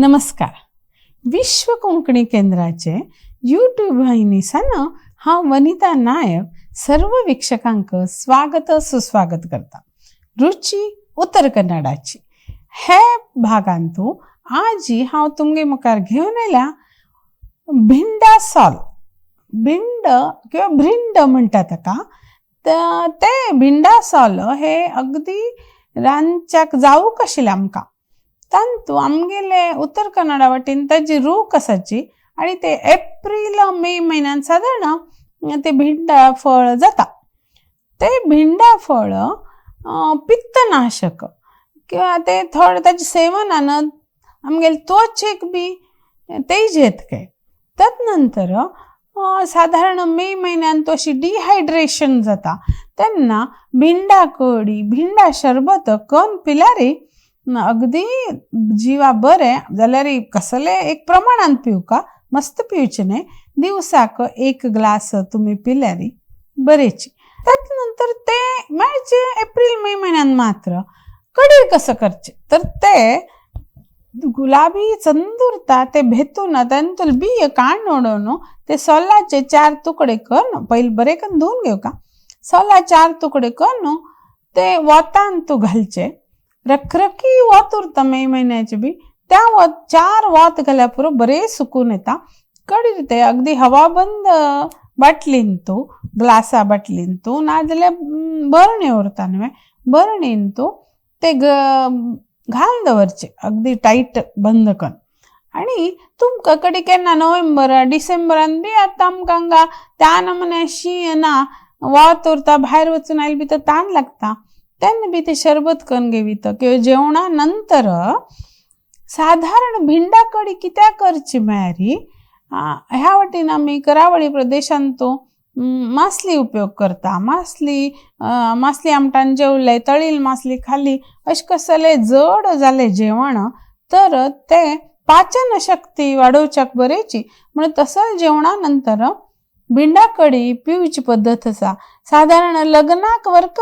नमस्कार. विश्व कोंकणी केंद्राचे यूट्यूब वाहिनीसान हांव वनिता नायक सर्व वीक्षकांक स्वागत सुस्वागत करता. रुची उत्तर कन्नडाची. हे भागांतू आजी हांव तुमगे मुखार घेवन आयल्या भिंडा सॉल. भिंड किंवा भिंड म्हणटा ताका ते भिंडा सॉल हे अगदी रांदच्याक जावूक आशिल्लें आमकां. तांतू आमगेले उत्तर कन्नडा वाटेन ताजी रूख आसाची आणि ते एप्रील मे म्हयन्यान सादारण ते भिंडा फळ जाता. ते भिंडा फळ पित्तनाशक किंवा ते थोडे ताजे सेवनान आमगेले त्वचेक बी तेज येत काय. त्यात नंतर साधारण मे म्हयन्यान तो अशी डिहायड्रेशन जाता. तेन्ना भिंडा कडी भिंडा शरबत कन पिल्यारी अगदी जिवा बरें जाल्यार कसले एक प्रमाणान पिवका मस्त पिवचे न्हय दिवसाक एक ग्लास तुमी पिल्यार बरेची. त्यानंतर ते म्हणजे एप्रिल मे म्हयन्यान मात्र कडीर कसं करचे? तर ते गुलाबी चंदुरता ते भेतून त्यानंतर बिय कान ओडोवन ते सोलाचे चार तुकडे कर पहिले बरे करून धुवून घेऊ का? सोला चार तुकडे कर न्हू ते वतान तूं घालचे. रखरखी वात उरता मे म्हयन्याचे बी. त्या वत चार वात घाल्या पुरो बरे सुकून येता. कडी रिते अगदी हवाबंद बाटलीन तूं ग्लासा बाटलीन तूं नाजाल्यार बरणे उरता न्हय बरणीन तूं ते ग दवरचे अगदी टाईट बंद कर आणि तुमकां कडी केन्ना नोव्हेंबर डिसेंबरान बी आतां आमकां हांगा त्या नमुने शी ना वत उरता भायर वचून आयले बी तर ताण लागता. तेन्ना बी ते शरबत कन घेवीत. किंवा जेवणा नंतर साधारण भिंडा कडी कित्याक करची म्हळ्यार ह्या वटेन आमी करावळी प्रदेशांत तो मासली उपयोग करता. मासली मासली आमटान जेवले तळील मासली खाली अशें कसले जड जालें जेवण तर ते पाचन शक्ती वाडोवच्याक बरेची. म्हणून तसं जेवणा नंतर भिंडा कडी पिवची पद्दत आसा साधारण लग्नाक वर्क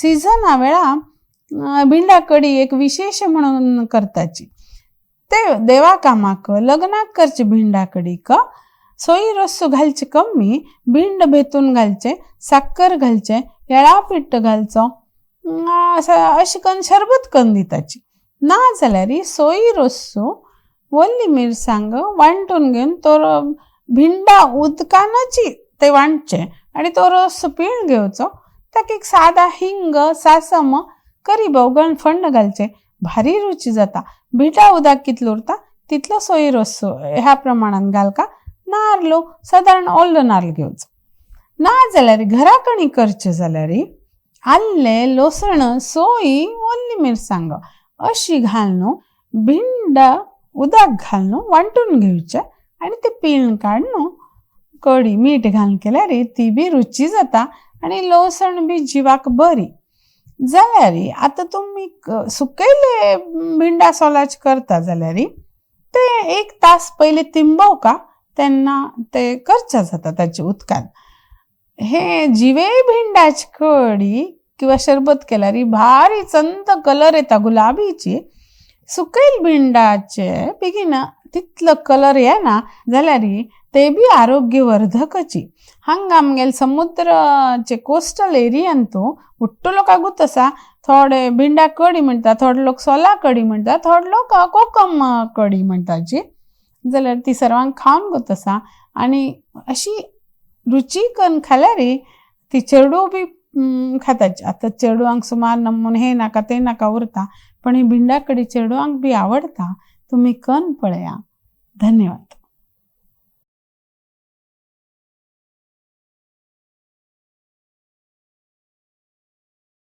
सिजना वेळा अं, भिंडा कडी एक विशेष म्हणून करताची. ते देवा कामाक लग्नाक करचे भिंडा कडीक सोयी रस्सो घालचे कमी भिंड भेतून घालचे साखर घालचे येळा पिट्ट घालचो अं, अशें करून शरबत करून दिताची. ना जाल्यार सोयी रस्सो वल्ली मिरसांग वांटून घेवन तो भिंडा उदकानाची ते वांटचे आणि तो रस पिळून घेवचो ताका एक सादा हिंग सासम करी भोवगण फंड घालचे. भारी रुची जाता. भिटा उदक कितलो उरता तितलो सोयी रोस ह्या प्रमाणान घालका नारलो. सादारण ओल्लो नारल घेवचो ना जाल्यार घरा कणी करचे जाल्यार आल्ले लोसण सोयी ओल्ली मिरसांग अशी घालून भिंड उदक घालून वांटून घेवचे आणि ते पिळून न्हू कडी मीठ घालून केल्यार ती बी रुची जाता. आणि लवसण बी जिवाक बरी. जाल्यार आतां तुमी सुकयले भिंडा सोलाचे करता जाल्यार ते एक तास पयलीं तिंबवका तेन्ना ते करचे जाता ताचे उदकान हे जिवे भिंडाची कडी किंवा शरबत केल्यार भारी चंद कलर येता गुलाबीची. सुकयल भिंडाचे बेगीन तितलो कलर येना जाल्यार ते बी आरोग्यवर्धकची. हांगा आमगेले समुद्राचे कोस्टल एरियान तूं उट्टो लोकांकूच आसा थोडे भिंडा कडी म्हणटा थोडे लोक सोला कडी म्हणटा थोडे लोक कोकम कडी म्हणटाची जाल्यार ती सर्वांक खावन घेत आसा आनी अशी रुची करून खाल्यार ती चेडू बी हम्म, खाताची आतां चेडवांक सुमार नमून हे नाका ते नाका उरता. पण ही भिंडा कडी चेडवांक बी आवडटा तुम्ही कण पळया. धन्यवाद.